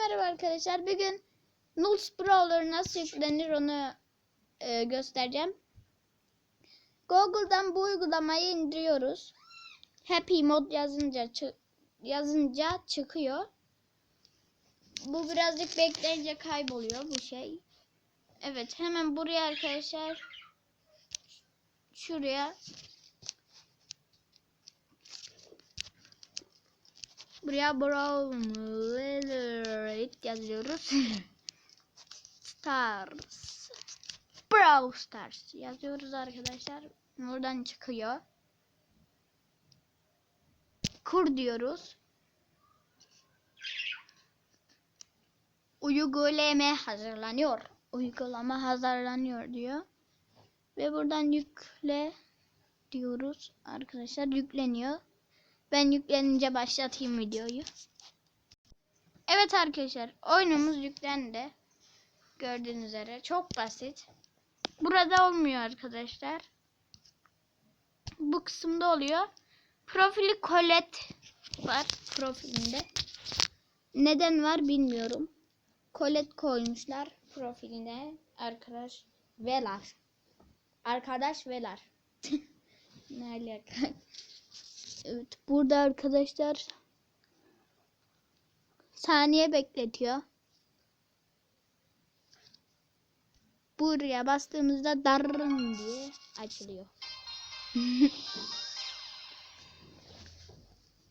merhaba arkadaşlar. Bugün Nulls Brawler nasıl yüklenir onu e, göstereceğim. Google'dan bu uygulamayı indiriyoruz. Happy Mod yazınca çı- yazınca çıkıyor. Bu birazcık bekleyince kayboluyor bu şey. Evet hemen buraya arkadaşlar şuraya Buraya Brawl yazıyoruz. Stars. Brawl Stars yazıyoruz arkadaşlar. Buradan çıkıyor. Kur diyoruz. Uygulama hazırlanıyor. Uygulama hazırlanıyor diyor. Ve buradan yükle diyoruz arkadaşlar. Yükleniyor. Ben yüklenince başlatayım videoyu. Evet arkadaşlar oyunumuz yüklendi. Gördüğünüz üzere çok basit. Burada olmuyor arkadaşlar. Bu kısımda oluyor. Profili Colette var profilinde. Neden var bilmiyorum. Colette koymuşlar profiline. Arkadaş Velar. Arkadaş Velar. ne alaka? Evet burada arkadaşlar saniye bekletiyor. Buraya bastığımızda darrın diye açılıyor.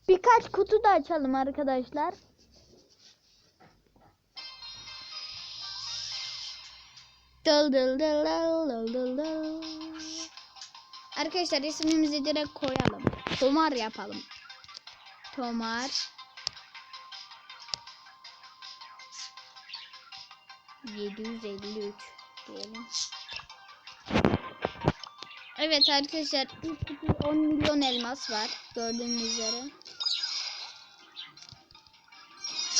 Birkaç kutu da açalım arkadaşlar. Dıl dıl dıl dıl dıl dıl. Arkadaşlar ismimizi direkt koyalım. Tomar yapalım. Tomar. Yedi yüz elli üç diyelim. Evet arkadaşlar ilk kutu 10 milyon elmas var. Gördüğünüz üzere.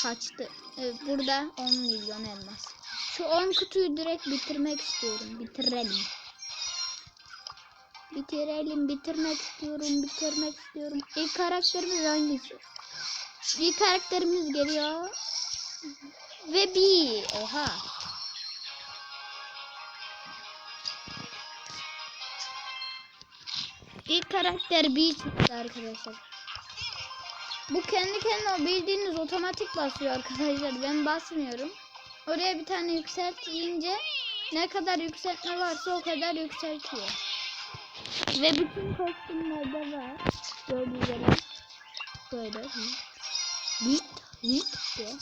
Kaçtı. Evet, burada 10 milyon elmas. Şu 10 kutuyu direkt bitirmek istiyorum. Bitirelim. Bitirelim, bitirmek istiyorum, bitirmek istiyorum. İlk karakterimiz hangisi? İlk karakterimiz geliyor. Ve bir. Oha. İlk karakter bir çıktı arkadaşlar. Bu kendi kendine bildiğiniz otomatik basıyor arkadaşlar. Ben basmıyorum. Oraya bir tane yükselt deyince ne kadar yükseltme varsa o kadar yükseltiyor. Ve bütün kostümlerde var. Gördüğünüz. Böyle. Hit, hit diye.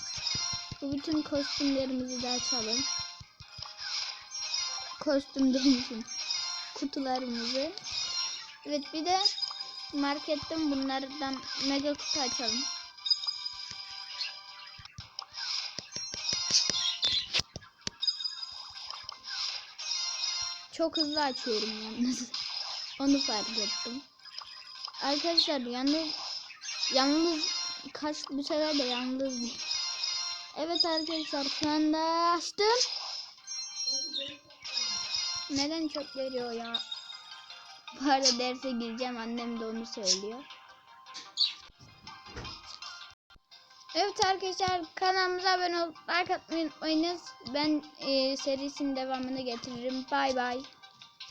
Bu bütün kostümlerimizi de açalım. Kostüm demişim. Kutularımızı. Evet bir de marketten bunlardan mega kutu açalım. Çok hızlı açıyorum yalnız. Onu fark ettim. Arkadaşlar yalnız yalnız kaç bu sefer de yalnız. Evet arkadaşlar şu anda açtım. Neden çok veriyor ya? Bu arada derse gireceğim annem de onu söylüyor. Evet arkadaşlar kanalımıza abone olup like atmayı unutmayınız. Ben e, serisinin devamını getiririm. Bay bay.